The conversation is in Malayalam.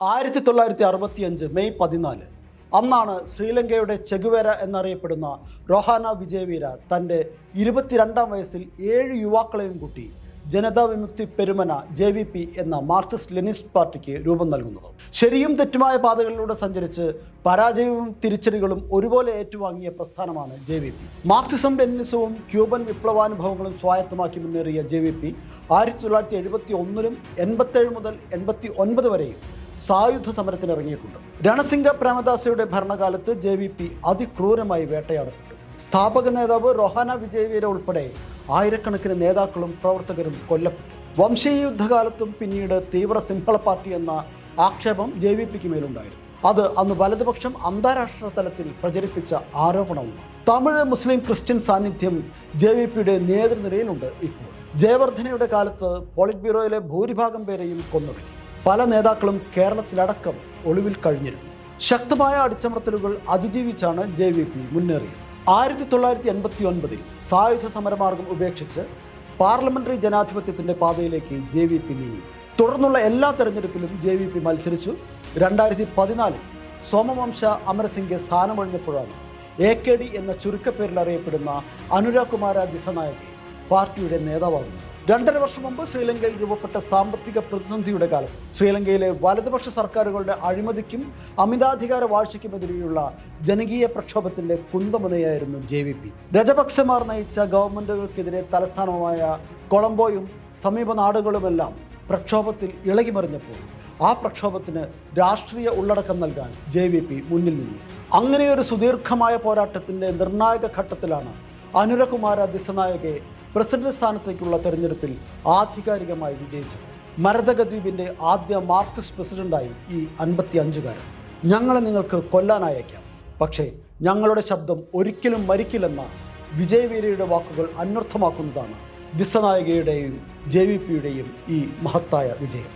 ആയിരത്തി തൊള്ളായിരത്തി അറുപത്തി അഞ്ച് മെയ് പതിനാല്. അന്നാണ് ശ്രീലങ്കയുടെ ചെഗുവേര എന്നറിയപ്പെടുന്ന റോഹാന വിജയവീര തന്റെ ഇരുപത്തിരണ്ടാം വയസ്സിൽ ഏഴ് യുവാക്കളെയും കൂട്ടി Janatha Vimukthi Peramuna J V P എന്ന മാർക്സിസ്റ്റ് ലെനിസ്റ്റ് പാർട്ടിക്ക് രൂപം നൽകുന്നത്. ശരിയും തെറ്റുമായ പാതകളിലൂടെ സഞ്ചരിച്ച് പരാജയവും തിരിച്ചടികളും ഒരുപോലെ ഏറ്റുവാങ്ങിയ പ്രസ്ഥാനമാണ് ജെ വി പി. മാർക്സിസം ലെനിസവും ക്യൂബൻ വിപ്ലവാനുഭവങ്ങളും സ്വായത്തമാക്കി മുന്നേറിയ ജെ വി പി ആയിരത്തി തൊള്ളായിരത്തി എഴുപത്തി ഒന്നിലും എൺപത്തേഴ് മുതൽ എൺപത്തി ഒൻപത് വരെയും സായുധ സമരത്തിന് ഇറങ്ങിയിട്ടുണ്ട്. രണസിംഗ പ്രേമദാസയുടെ ഭരണകാലത്ത് ജെ വി പി അതിക്രൂരമായി വേട്ടയാടപ്പെട്ടു സ്ഥാപക നേതാവ് റൊഹാന വിജയവീര ഉൾപ്പെടെ ആയിരക്കണക്കിന് നേതാക്കളും പ്രവർത്തകരും കൊല്ലപ്പെട്ടു. വംശീയ യുദ്ധകാലത്തും പിന്നീട് തീവ്ര സിംഹള പാർട്ടി എന്ന ആക്ഷേപം ജെ വി പിക്ക് മേലുണ്ടായിരുന്നു. അത് അന്ന് വലതുപക്ഷം അന്താരാഷ്ട്ര തലത്തിൽ പ്രചരിപ്പിച്ച ആരോപണവും തമിഴ് മുസ്ലിം ക്രിസ്ത്യൻ സാന്നിധ്യം ജെ വി പിയുടെ നേതൃനിരയിലുണ്ട് ഇപ്പോൾ. ജയവർദ്ധനയുടെ കാലത്ത് പോളിറ്റ് ബ്യൂറോയിലെ ഭൂരിഭാഗം പേരെയും കൊന്നൊടുക്കി. പല നേതാക്കളും കേരളത്തിലടക്കം ഒളിവിൽ കഴിഞ്ഞിരുന്നു. ശക്തമായ അടിച്ചമർത്തലുകൾ അതിജീവിച്ചാണ് ജെ വി പി മുന്നേറിയത്. ആയിരത്തി തൊള്ളായിരത്തി എൺപത്തി ഒൻപതിൽ സായുധ സമരമാർഗം ഉപേക്ഷിച്ച് പാർലമെന്ററി ജനാധിപത്യത്തിന്റെ പാതയിലേക്ക് ജെ വി പി നീങ്ങി. തുടർന്നുള്ള എല്ലാ തെരഞ്ഞെടുപ്പിലും ജെ വി പി മത്സരിച്ചു. രണ്ടായിരത്തി പതിനാലിൽ സോമവംശ അമരസിംഗെ സ്ഥാനമൊഴിഞ്ഞപ്പോഴാണ് എ കെ ഡി എന്ന ചുരുക്കപ്പേരിൽ അറിയപ്പെടുന്ന അനുരാഗ് കുമാര ദിസനായകെ പാർട്ടിയുടെ നേതാവാകുന്നത്. രണ്ടര വർഷം മുമ്പ് ശ്രീലങ്കയിൽ രൂപപ്പെട്ട സാമ്പത്തിക പ്രതിസന്ധിയുടെ കാലത്ത് ശ്രീലങ്കയിലെ വലതുപക്ഷ സർക്കാരുകളുടെ അഴിമതിക്കും അമിതാധികാര വാഴ്ചയ്ക്കുമെതിരെയുള്ള ജനകീയ പ്രക്ഷോഭത്തിന്റെ കുന്തമുനയായിരുന്നു ജെ വി പി. രജപക്സമാർ നയിച്ച ഗവൺമെന്റുകൾക്കെതിരെ തലസ്ഥാനമായ കൊളംബോയും സമീപ നാടുകളുമെല്ലാം പ്രക്ഷോഭത്തിൽ ഇളകിമറിഞ്ഞപ്പോൾ ആ പ്രക്ഷോഭത്തിന് രാഷ്ട്രീയ ഉള്ളടക്കം നൽകാൻ ജെ വി പി മുന്നിൽ നിന്നു. അങ്ങനെയൊരു സുദീർഘമായ പോരാട്ടത്തിന്റെ നിർണായക ഘട്ടത്തിലാണ് അനുരകുമാര ദിസനായകെ പ്രസിഡന്റ് സ്ഥാനത്തേക്കുള്ള തെരഞ്ഞെടുപ്പിൽ ആധികാരികമായി വിജയിച്ചു. മരതകദ്വീപിന്റെ ആദ്യ മാർക്സിസ്റ്റ് പ്രസിഡന്റായി ഈ അൻപത്തി അഞ്ചുകാരൻ ഞങ്ങളെ നിങ്ങൾക്ക് കൊല്ലാനായേക്കാം. പക്ഷേ ഞങ്ങളുടെ ശബ്ദം ഒരിക്കലും മരിക്കില്ലെന്ന വിജയവീരയുടെ വാക്കുകൾ അന്വർത്ഥമാക്കുന്നതാണ് ദിസനായികയുടെയും ജെ വി പിയുടെയും ഈ മഹത്തായ വിജയം.